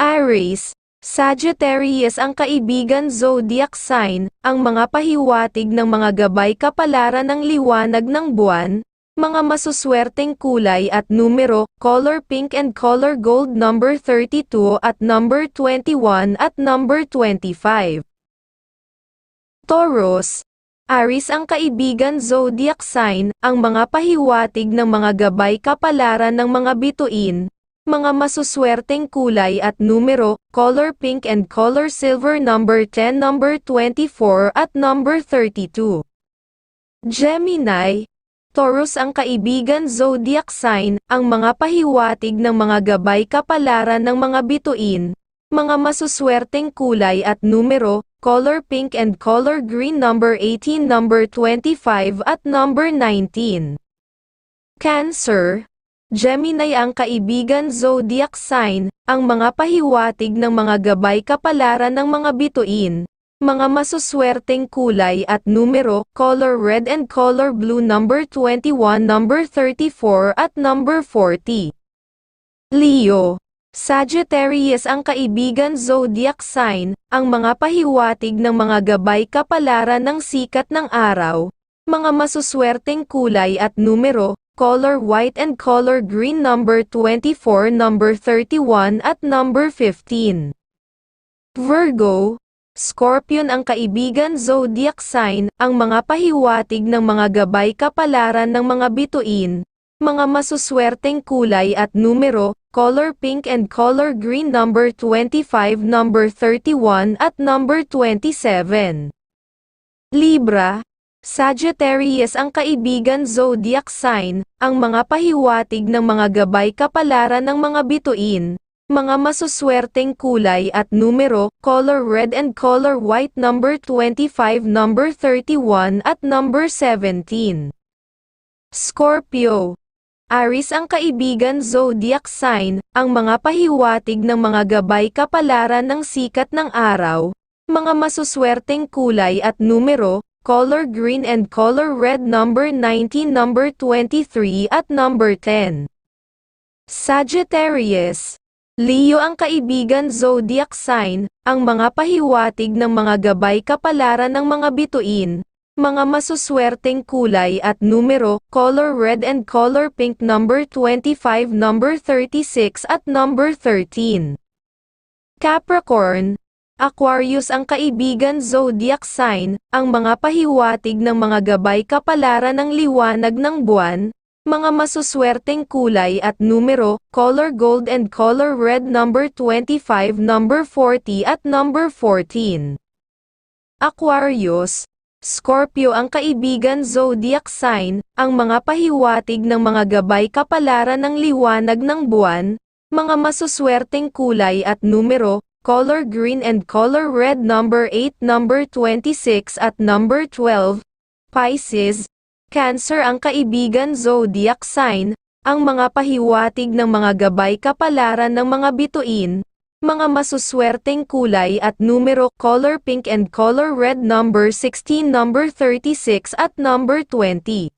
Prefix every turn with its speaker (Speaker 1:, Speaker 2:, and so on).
Speaker 1: Aries, Sagittarius ang kaibigan zodiac sign, ang mga pahiwatig ng mga gabay kapalaran ng liwanag ng buwan, mga masuswerteng kulay at numero, color pink and color gold number 32 at number 21 at number 25. Taurus, Aries ang kaibigan zodiac sign, ang mga pahiwatig ng mga gabay kapalaran ng mga bituin, mga masuswerteng kulay at numero, color pink and color silver number 10 number 24 at number 32. Gemini, Taurus ang kaibigan zodiac sign, ang mga pahiwatig ng mga gabay kapalaran ng mga bituin, mga masuswerteng kulay at numero, color pink and color green number 18 number 25 at number 19. Cancer, Gemini ang kaibigan zodiac sign, ang mga pahiwatig ng mga gabay kapalaran ng mga bituin, mga masuswerteng kulay at numero, color red and color blue number 21 number 34 at number 40. Leo, Sagittarius ang kaibigan zodiac sign, ang mga pahiwatig ng mga gabay kapalaran ng sikat ng araw, mga masuswerteng kulay at numero, color white and color green number 24 number 31 at number 15. Virgo, Scorpion ang kaibigan zodiac sign, ang mga pahiwatig ng mga gabay kapalaran ng mga bituin, mga masuswerteng kulay at numero, color pink and color green number 25 number 31 at number 27. Libra, Sagittarius ang kaibigan zodiac sign, ang mga pahiwatig ng mga gabay kapalaran ng mga bituin, mga masuswerteng kulay at numero, color red and color white number 25 number 31 at number 17. Scorpio, Aries ang kaibigan zodiac sign, ang mga pahiwatig ng mga gabay kapalaran ng sikat ng araw, mga masuswerteng kulay at numero, color green and color red number 19 number 23 at number 10. Sagittarius, Leo ang kaibigan zodiac sign, ang mga pahiwatig ng mga gabay kapalaran ng mga bituin, mga masuswerteng kulay at numero, color red and color pink number 25 number 36 at number 13. Capricorn, Aquarius ang kaibigan zodiac sign, ang mga pahiwatig ng mga gabay kapalaran ng liwanag ng buwan, mga masuswerteng kulay at numero, color gold and color red number 25 number 40 at number 14. Aquarius, Scorpio ang kaibigan zodiac sign, ang mga pahiwatig ng mga gabay kapalaran ng liwanag ng buwan, mga masuswerteng kulay at numero, color green and color red number 8 number 26 at number 12. Pisces, Cancer ang kaibigan zodiac sign, ang mga pahiwatig ng mga gabay kapalaran ng mga bituin, mga masuswerteng kulay at numero, color pink and color red number 16 number 36 at number 20.